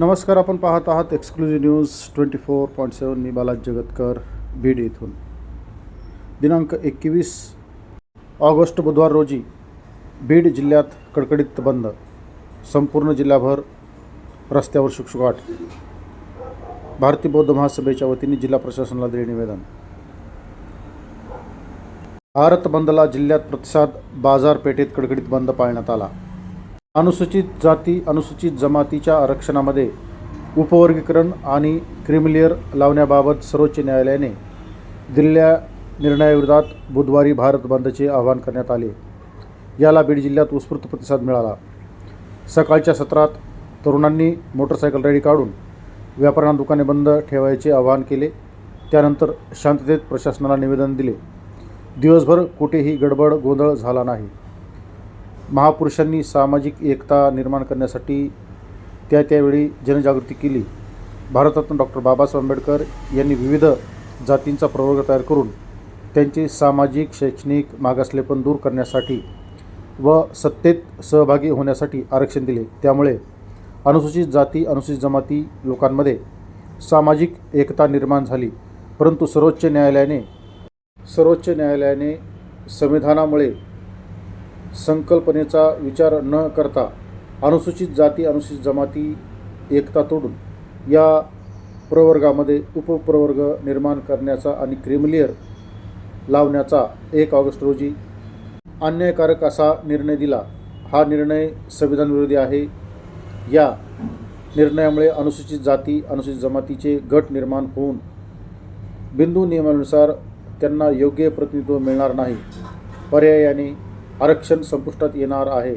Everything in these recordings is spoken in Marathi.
नमस्कार आपण पाहत आहात exclusive news twenty four point seven मी बालाजी जगतकर बीड येथून. दिनांक एकवीस ऑगस्ट बुधवार रोजी बीड जिल्ह्यात कडकडीत बंद संपूर्ण जिल्हाभर रस्त्यावर शुकशुकाट. भारतीय बौद्ध महासभेच्या वतीने जिल्हा प्रशासनाला दिले निवेदन. भारत बंदला जिल्ह्यात प्रतिसाद बाजारपेठेत कडकडीत बंद पाळण्यात आला. अनुसूचित जाती अनुसूचित जमातीच्या आरक्षणामध्ये उपवर्गीकरण आणि क्रिमिलियर लावण्याबाबत सर्वोच्च न्यायालयाने दिलेल्या निर्णयाविरोधात बुधवारी भारत बंदचे आवाहन करण्यात आले. याला बीड जिल्ह्यात उत्स्फूर्त प्रतिसाद मिळाला. सकाळच्या सत्रात तरुणांनी मोटरसायकल रॅली काढून व्यापाऱ्यांना दुकाने बंद ठेवायचे आवाहन केले. त्यानंतर शांततेत प्रशासनाला निवेदन दिले. दिवसभर कुठेही गडबड गोंधळ झाला नाही. महापुरुषांनी सामाजिक एकता निर्माण करण्यासाठी त्या त्यावेळी जनजागृती केली. भारतरत्न डॉक्टर बाबासाहेब आंबेडकर यांनी विविध जातींचा प्रवर्ग तयार करून त्यांचे सामाजिक शैक्षणिक मागासलेपण दूर करण्यासाठी व सत्तेत सहभागी होण्यासाठी आरक्षण दिले. त्यामुळे अनुसूचित जाती अनुसूचित जमाती लोकांमध्ये सामाजिक एकता निर्माण झाली. परंतु सर्वोच्च न्यायालयाने सर्वोच्च न्यायालयाने संविधानामुळे संकल्पनेचा विचार न करता अनुसूचित जाती अनुसूचित जमाती एकता तोडून या प्रवर्गामध्ये उपप्रवर्ग निर्माण करण्याचा आणि क्रिमिलियर लावण्याचा एक ऑगस्ट रोजी अन्यायकारक असा निर्णय दिला. हा निर्णय संविधानविरोधी आहे. या निर्णयामुळे अनुसूचित जाती अनुसूचित जमातीचे गट निर्माण होऊन बिंदू नियमानुसार त्यांना योग्य प्रतिनिधित्व मिळणार नाही. पर्यायाने आरक्षण संपुष्टात येणार आहे.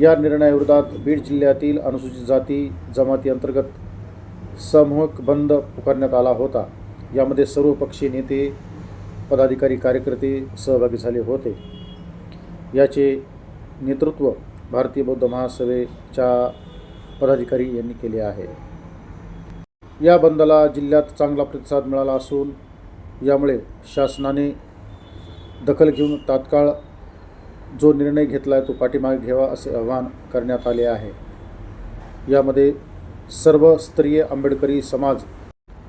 या निर्णयाविरोधात बीड जिल्ह्यातील अनुसूचित जाती जमाती अंतर्गत समूहक बंद पुकारण्यात आला होता. यामध्ये सर्व पक्षीय नेते पदाधिकारी कार्यकर्ते सहभागी झाले होते. याचे नेतृत्व भारतीय बौद्ध महासभेच्या पदाधिकारी यांनी केले आहे. या बंदला जिल्ह्यात चांगला प्रतिसाद मिळाला असून यामुळे शासनाने दखल घेऊन तात्काळ जो निर्णय घेतला आहे तो पाठीमागे घ्यावा असे आवाहन करण्यात आले आहे. यामध्ये सर्व स्तरीय आंबेडकरी समाज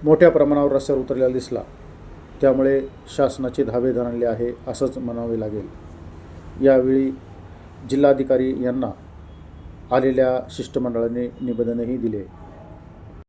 मोठ्या प्रमाणावर रस्त्यावर उतरलेला दिसला. त्यामुळे शासनाचे धावे धरणले आहे असंच म्हणावे लागेल. यावेळी जिल्हाधिकारी यांना आलेल्या शिष्टमंडळाने निवेदनही दिले.